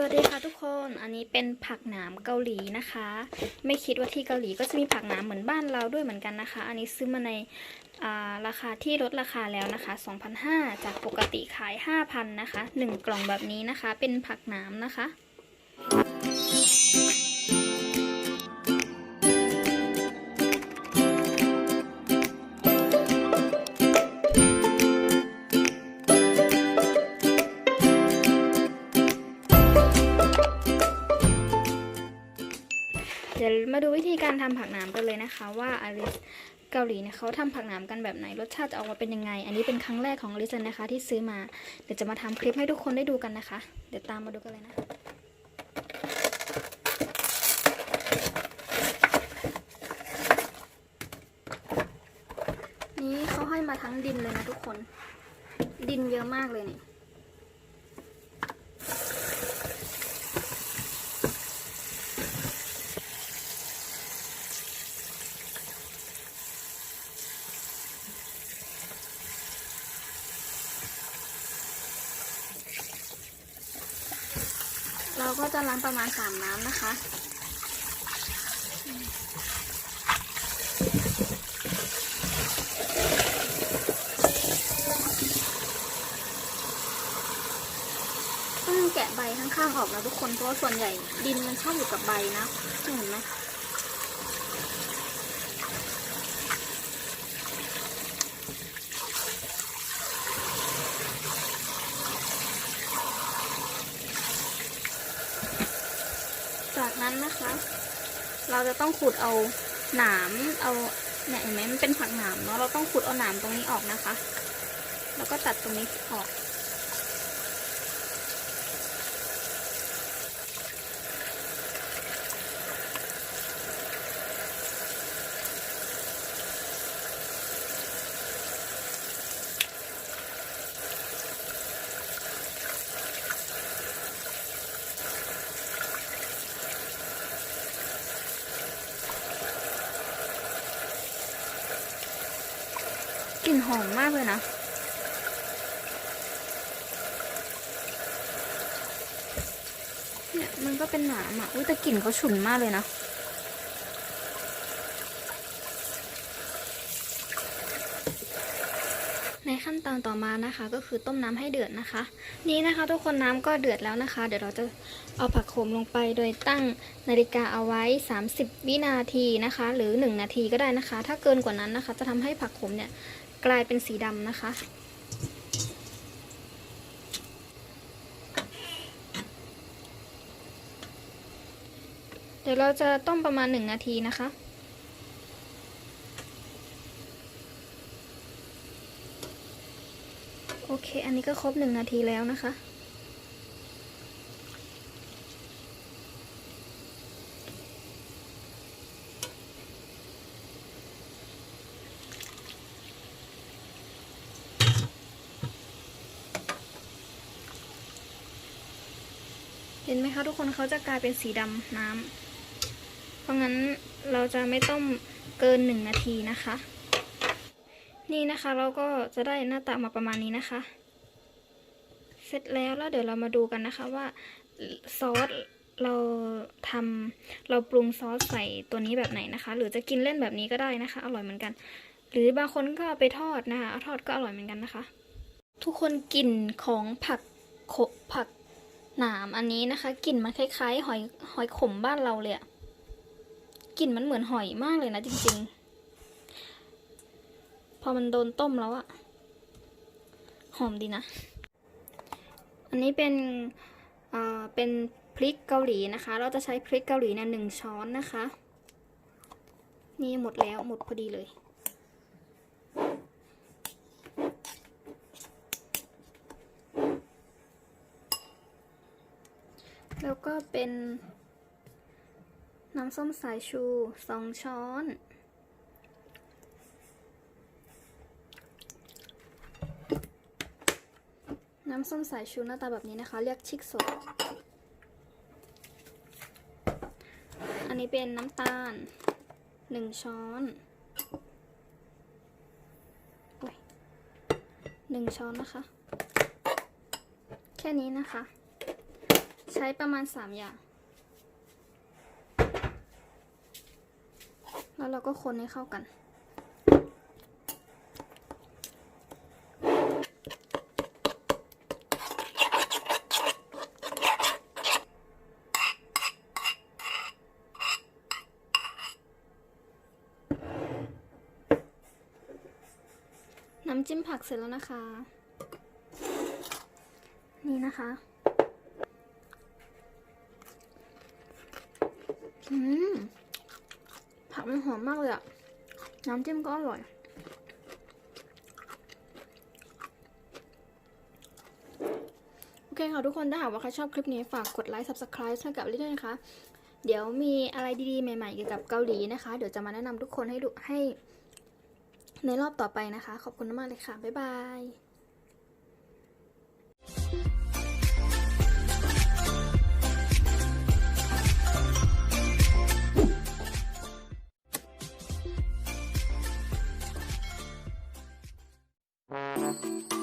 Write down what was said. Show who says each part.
Speaker 1: สวัสดีค่ะทุกคน อันนี้เป็นผักหนามเกาหลีนะคะ ไม่คิดว่าที่เกาหลีก็จะมีผักหนามเหมือนบ้านเราด้วยเหมือนกันนะคะ อันนี้ซื้อมาในาราคาที่ลดราคาแล้วนะคะ 2,500 จากปกติขาย 5,000 นะคะ 1 กล่องแบบนี้นะคะ เป็นผักหนามนะคะ มาดูวิธีการทำผักหนามกันเลยนะคะ ว่าอลิสเกาหลีเนี่ยเขาทำผักหนามกันแบบไหนรสชาติจะออกมาเป็นยังไง อันนี้เป็นครั้งแรกของอลิสนะคะ ที่ซื้อมาเดี๋ยวจะมาทำคลิปให้ทุกคนได้ดูกันนะคะ เดี๋ยวตามมาดูกันเลยนะนี่เขาให้มาทั้งดินเลยนะทุกคน ดินเยอะมากเลยนี่ ก็จะล้างประมาณสามน้ำนะคะต้องแกะใบข้างๆออกนะทุกคนเพราะว่าส่วนใหญ่ดินมันชอบอยู่กับใบนะเห็นไหม นั้นนะคะ เราจะต้องขุดเอาหนามเอาเนี่ยเห็นไหมมันเป็นผักหนามเนาะเราต้องขุดเอาหนามตรงนี้ออกนะคะ แล้วก็ตัดตรงนี้ออก กลิ่นหอมมากเลยนะเนี่ยมันก็เป็นหนามอะอุ้ยแต่กลิ่นเขาฉุนมากเลยนะในขั้นตอนต่อมานะคะก็คือต้มน้ำให้เดือดนะคะ นี่นะคะทุกคนน้ำก็เดือดแล้วนะคะ เดี๋ยวเราจะเอาผักโขมลงไปโดยตั้งนาฬิกาเอาไว้ 30 วินาทีนะคะ หรือ 1 นาทีก็ได้นะคะ ถ้าเกินกว่านั้นนะคะ จะทำให้ผักโขมเนี่ย กลายเป็นสีดำนะคะ เดี๋ยวเราจะต้มประมาณหนึ่งนาทีนะคะ โอเค อันนี้ก็ครบหนึ่งนาทีแล้วนะคะ เห็นไหมคะทุกคนเขาจะกลายเป็นสีดำน้ำเพราะงั้นเราจะไม่ต้มเกินหนึ่งนาทีนะคะ นี่นะคะเราก็จะได้หน้าตามาประมาณนี้นะคะ เสร็จแล้วแล้วเดี๋ยวเรามาดูกันนะคะว่าซอสเราทำเราปรุงซอสใส่ตัวนี้แบบไหนนะคะ หรือจะกินเล่นแบบนี้ก็ได้นะคะ อร่อยเหมือนกัน หรือบางคนก็ไปทอดนะคะทอดก็อร่อยเหมือนกันนะคะ ทุกคนกลิ่นของผักโขผัก หนามอันนี้นะคะกลิ่นมันคล้ายๆ หอยหอยขมบ้านเราเลยอะกลิ่นมันเหมือนหอยมากเลยนะจริงๆ พอมันโดนต้มแล้วอะหอมดีนะ อันนี้เป็นเอ่อเป็นพริกเกาหลีนะคะ เราจะใช้พริกเกาหลีเนี่ยหนึ่งช้อนนะคะ นี่หมดแล้วหมดพอดีเลย แล้วก็เป็นน้ำส้มสายชูสองช้อน น้ำส้มสายชูหน้าตาแบบนี้นะคะ เรียกชิกสด อันนี้เป็นน้ำตาลหนึ่งช้อนหนึ่งช้อนนะคะ แค่นี้นะคะ ใช้ประมาณ 3 อย่าง แล้วเราก็คนให้เข้ากัน น้ำจิ้มผักเสร็จแล้วนะคะ นี่นะคะ อืมผักมันหอมมากเลยอะน้ำจิ้มก็อร่อยโอเคค่ะทุกคนถ้าหากว่าใครชอบคลิปนี้ฝากกดไลค์ subscribe ให้กับลิด้วยนะคะ เดี๋ยวมีอะไรดีๆ ใหม่ๆ เกี่ยวกับเกาหลีนะคะ เดี๋ยวจะมาแนะนำทุกคนให้ดูให้ในรอบต่อไปนะคะ ขอบคุณมากเลยค่ะ บ๊ายบาย
Speaker 2: Thank you.